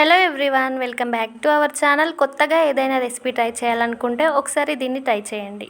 Hello everyone welcome back to our channel కొత్తగా ఏదైనా recipe try చేయాలనుకుంటే ఒకసారి దీన్ని ట్రై చేయండి.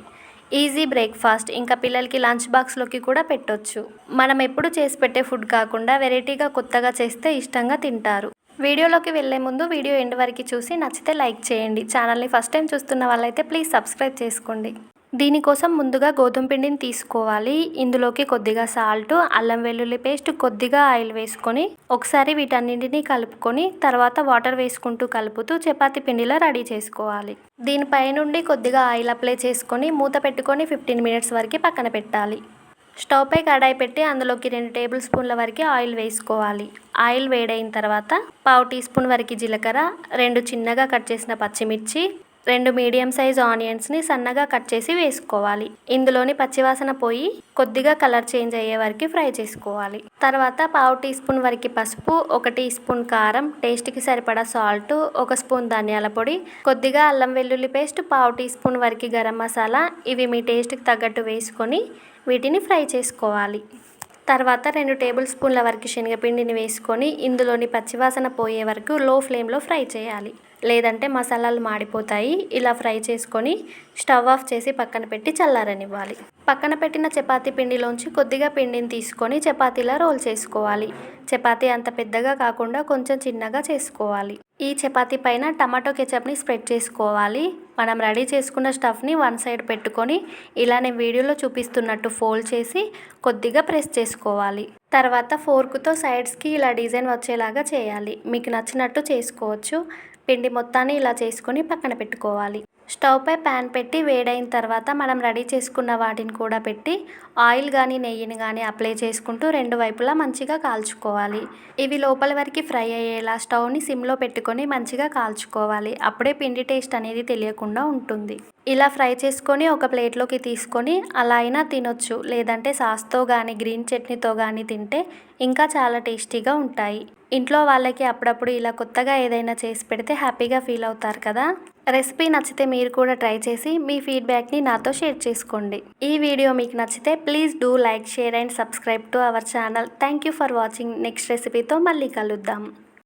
ఈజీ బ్రేక్ఫాస్ట్ ఇంకా పిల్లలకి లంచ్ బాక్స్లోకి కూడా పెట్టొచ్చు. మనం ఎప్పుడు చేసి పెట్టే ఫుడ్ కాకుండా వెరైటీగా కొత్తగా చేస్తే ఇష్టంగా తింటారు. వీడియోలోకి వెళ్ళే ముందు వీడియో ఎండ్ వరకు చూసి నచ్చితే లైక్ చేయండి. ఛానల్ని ఫస్ట్ టైం చూస్తున్న వాళ్ళైతే ప్లీజ్ సబ్స్క్రైబ్ చేసుకోండి. దీనికోసం ముందుగా గోధుమ పిండిని తీసుకోవాలి. ఇందులోకి కొద్దిగా సాల్ట్ అల్లం వెల్లుల్లి పేస్ట్ కొద్దిగా ఆయిల్ వేసుకొని ఒకసారి వీటన్నింటినీ కలుపుకొని తర్వాత వాటర్ వేసుకుంటూ కలుపుతూ చపాతి పిండిలో రెడీ చేసుకోవాలి. దీనిపై నుండి కొద్దిగా ఆయిల్ అప్లై చేసుకొని మూత పెట్టుకొని ఫిఫ్టీన్ మినిట్స్ వరకు పక్కన పెట్టాలి. స్టవ్ పై కడాయి పెట్టి అందులోకి రెండు టేబుల్ స్పూన్ల వరకు ఆయిల్ వేసుకోవాలి. ఆయిల్ వేడైన తర్వాత పావు టీ స్పూన్ వరకు జీలకర్ర రెండు చిన్నగా కట్ చేసిన పచ్చిమిర్చి రెండు మీడియం సైజ్ ఆనియన్స్ని సన్నగా కట్ చేసి వేసుకోవాలి. ఇందులోని పచ్చివాసన పోయి కొద్దిగా కలర్ చేంజ్ అయ్యే వరకు ఫ్రై చేసుకోవాలి. తర్వాత పావు టీ స్పూన్ వరకు పసుపు ఒక టీ స్పూన్ కారం టేస్ట్కి సరిపడా సాల్ట్ ఒక స్పూన్ ధనియాల పొడి కొద్దిగా అల్లం వెల్లుల్లి పేస్ట్ పావు టీ స్పూన్ వరకు గరం మసాలా ఇవి మీ టేస్ట్కి తగ్గట్టు వేసుకొని వీటిని ఫ్రై చేసుకోవాలి. తర్వాత రెండు టేబుల్ స్పూన్ల వరకు శనగపిండిని వేసుకొని ఇందులోని పచ్చివాసన పోయే వరకు లో ఫ్లేమ్లో ఫ్రై చేయాలి. లేదంటే మసాలాలు మాడిపోతాయి. ఇలా ఫ్రై చేసుకొని స్టవ్ ఆఫ్ చేసి పక్కన పెట్టి చల్లారనివ్వాలి. పక్కన పెట్టిన చపాతీ పిండిలోంచి కొద్దిగా పిండిని తీసుకొని చపాతీలా రోల్ చేసుకోవాలి. చపాతీ అంత పెద్దగా కాకుండా కొంచెం చిన్నగా చేసుకోవాలి. ఈ చపాతీ పైన టమాటో కెచప్ని స్ప్రెడ్ చేసుకోవాలి. మనం రెడీ చేసుకున్న స్టఫ్ని వన్ సైడ్ పెట్టుకొని ఇలా నేను వీడియోలో చూపిస్తున్నట్టు ఫోల్డ్ చేసి కొద్దిగా ప్రెస్ చేసుకోవాలి. తర్వాత ఫోర్క్తో సైడ్స్కి ఇలా డిజైన్ వచ్చేలాగా చేయాలి. మీకు నచ్చినట్టు చేసుకోవచ్చు. పిండి మొత్తాన్ని ఇలా చేసుకొని పక్కన పెట్టుకోవాలి. స్టవ్ పై ప్యాన్ పెట్టి వేడైన తర్వాత మనం రెడీ చేసుకున్న వాటిని కూడా పెట్టి ఆయిల్ కానీ నెయ్యిని కానీ అప్లై చేసుకుంటూ రెండు వైపులా మంచిగా కాల్చుకోవాలి. ఇవి లోపల వరకు ఫ్రై అయ్యేలా స్టవ్ని సిమ్లో పెట్టుకొని మంచిగా కాల్చుకోవాలి. అప్పుడే పిండి టేస్ట్ అనేది తెలియకుండా ఉంటుంది. ఇలా ఫ్రై చేసుకొని ఒక ప్లేట్లోకి తీసుకొని అలా అయినా తినొచ్చు. లేదంటే సాస్తో కానీ గ్రీన్ చట్నీతో కానీ తింటే ఇంకా చాలా టేస్టీగా ఉంటాయి. ఇంట్లో వాళ్ళకి అప్పుడప్పుడు ఇలా కొత్తగా ఏదైనా చేసి పెడితే హ్యాపీగా ఫీల్ అవుతారు కదా? రెసిపీ నచ్చితే మీరు కూడా ట్రై చేసి మీ ఫీడ్బ్యాక్ని నాతో షేర్ చేసుకోండి. ఈ వీడియో మీకు నచ్చితే please do like share and subscribe to our channel. Thank you for watching. Next రెసిపీతో మళ్ళీ కలుద్దాం.